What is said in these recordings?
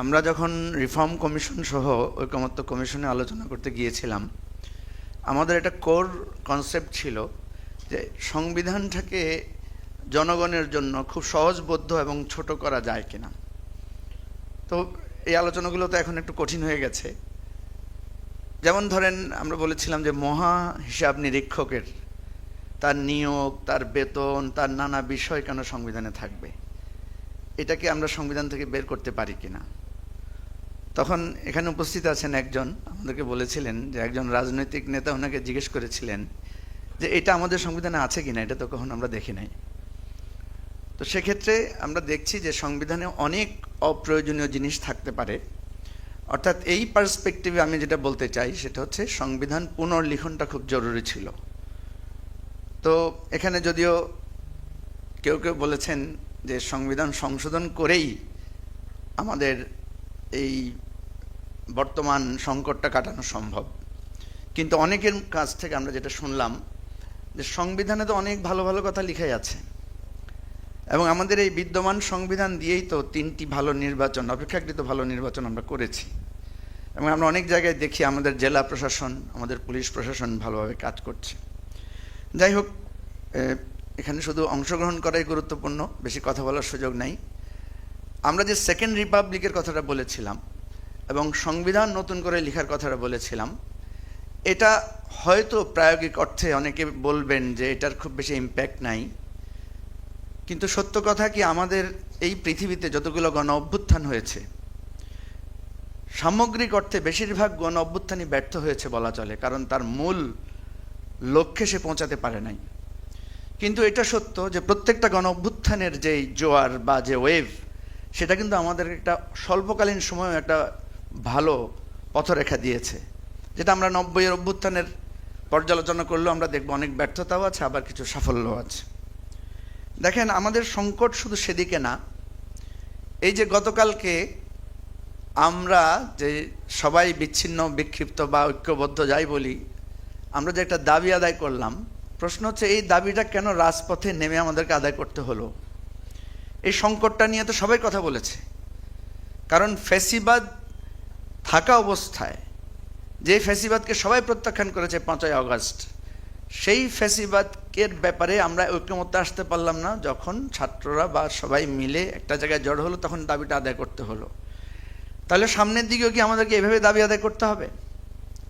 আমরা যখন reform commission সহ ঐকমত্য কমিশনে আলোচনা করতে গিয়েছিলাম, আমাদের একটা কোর কনসেপ্ট ছিল যে সংবিধানটাকে জনগণের জন্য খুব সহজবোধ্য এবং ছোট করা যায় কিনা। তো এই আলোচনাগুলো তো এখন একটু কঠিন হয়ে গেছে। যেমন ধরেন আমরা বলেছিলাম যে মহা হিসাব নিরীক্ষকের তার নিয়োগ, তার বেতন, তার নানা বিষয় কেন সংবিধানে থাকবে? এটাকে আমরা সংবিধান থেকে বের করতে পারি কিনা? তখন এখানে উপস্থিত আছেন একজন, আমাদেরকে বলেছিলেন যে একজন রাজনৈতিক নেতা ওনাকে জিজ্ঞেস করেছিলেন যে এটা আমাদের সংবিধানে আছে কিনা, এটা তো কখন আমরা দেখি নাই। তো সেক্ষেত্রে আমরা দেখছি যে সংবিধানে অনেক অপ্রয়োজনীয় জিনিস থাকতে পারে। অর্থাৎ এই পার্সপেক্টিভে আমি যেটা বলতে চাই সেটা হচ্ছে সংবিধান পুনর্লিখনটা খুব জরুরি ছিল। তো এখানে যদিও কেউ কেউ বলেছেন যে সংবিধান সংশোধন করেই আমাদের এই বর্তমান সংকটটা কাটানো সম্ভব। কিন্তু অনেকের কাছ থেকে আমরা যেটা শুনলাম যে সংবিধানে তো অনেক ভালো ভালো কথা লিখাই আছে। এবং আমাদের এই বিদ্যমান সংবিধান দিয়েই তো তিনটি ভালো নির্বাচন, অপেক্ষাকৃত ভালো নির্বাচন আমরা করেছি। এবং আমরা অনেক জায়গায় দেখি আমাদের জেলা প্রশাসন, আমাদের পুলিশ প্রশাসন ভালোভাবে কাজ করছে। যাই হোক এখানে শুধু অংশগ্রহণ করাই গুরুত্বপূর্ণ, বেশি কথা বলার সুযোগ নাই। আমরা যে সেকেন্ড রিপাবলিকের কথাটা বলেছিলাম এবং সংবিধান নতুন করে লেখার কথাটা বলেছিলাম। এটা হয়তো প্রায়োগিক অর্থে অনেকে বলবেন যে এটার খুব বেশি ইম্প্যাক্ট নাই। কিন্তু সত্য কথা কি আমাদের এই পৃথিবীতে যতগুলো গণ অভ্যুত্থান হয়েছে, সামগ্রিক অর্থে বেশিরভাগ গণ অভ্যুত্থানই ব্যর্থ হয়েছে বলা চলে, কারণ তার মূল লক্ষ্যে সে পৌঁছাতে পারে নাই। কিন্তু এটা সত্য যে প্রত্যেকটা গণ অভ্যুত্থানের যে জোয়ার বা যে ওয়েভ সেটা কিন্তু আমাদের একটা স্বল্পকালীন সময় একটা ভালো পথরেখা দিয়েছে। যেটা আমরা নব্বইয়ের অভ্যুত্থানের পর্যালোচনা করলেও আমরা দেখব অনেক ব্যর্থতাও আছে, আবার কিছু সাফল্যও আছে। দেখেন, আমাদের সংকট শুধু সেদিকে না। এই যে গতকালকে আমরা যে সবাই বিচ্ছিন্ন, বিক্ষিপ্ত বা ঐক্যবদ্ধ যাই বলি, আমরা যে একটা দাবি আদায় করলাম, প্রশ্ন হচ্ছে, এই দাবিটা কেন রাজপথে নেমে আমাদেরকে আদায় করতে হলো? এই সংকটটা নিয়ে তো সবাই কথা বলেছে। কারণ ফেসিবাদ থাকা অবস্থায়, যে ফেসিবাদকে সবাই প্রত্যাখ্যান করেছে পাঁচই আগস্ট, সেই ফেসিবাদকের ব্যাপারে আমরা ঐক্যমত্য আসতে পারলাম না। যখন ছাত্ররা বা সবাই মিলে একটা জায়গায় জড় হলো, তখন দাবিটা আদায় করতে হলো। তাহলে সামনের দিকেও কি আমাদেরকে এভাবে দাবি আদায় করতে হবে?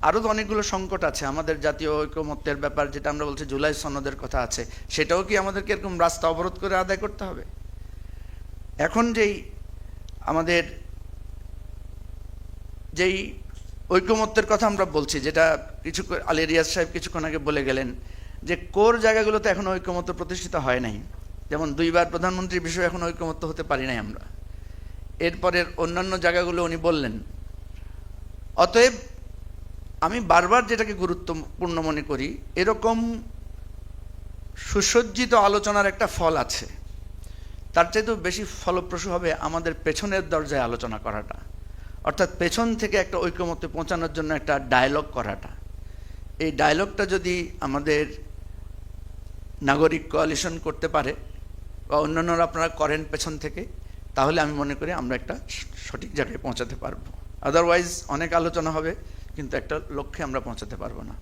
আরও তো অনেকগুলো সংকট আছে। আমাদের জাতীয় ঐক্যমত্যের ব্যাপার, যেটা আমরা বলছি জুলাই সনদের কথা আছে, সেটাও কি আমাদেরকে এরকম রাস্তা অবরোধ করে আদায় করতে হবে? এখন যেই আমাদের যেই ঐক্যমত্যের কথা আমরা বলছি, যেটা কিছু আলী রিয়াজ সাহেব কিছুক্ষণ আগে বলে গেলেন যে কোর জায়গাগুলোতে এখন ঐক্যমত্য প্রতিষ্ঠিত হয় নাই। যেমন দুইবার প্রধানমন্ত্রীর বিষয়ে এখন ঐক্যমত্য হতে পারি নাই আমরা। এরপরের অন্যান্য জায়গাগুলো উনি বললেন। অতএব আমি বারবার যেটাকে গুরুত্বপূর্ণ মনে করি, এরকম সুসজ্জিত আলোচনার একটা ফল আছে। তার চাইতেও বেশি ফলপ্রসূ হবে আমাদের পেছনের দরজায় আলোচনা করাটা। অর্থাৎ পেছন থেকে একটা ঐক্যমত্যে পৌঁছানোর জন্য একটা ডায়লগ করাটা। এই ডায়লগটা যদি আমাদের নাগরিক কোয়ালিশন করতে পারে বা অন্যান্যরা আপনারা করেন পেছন থেকে, তাহলে আমি মনে করি আমরা একটা সঠিক জায়গায় পৌঁছাতে পারব। আদারওয়াইজ অনেক আলোচনা হবে, কিন্তু একটা লক্ষ্যে আমরা পৌঁছাতে পারব না।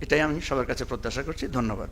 এটাই আমি সবার কাছে প্রত্যাশা করছি। ধন্যবাদ।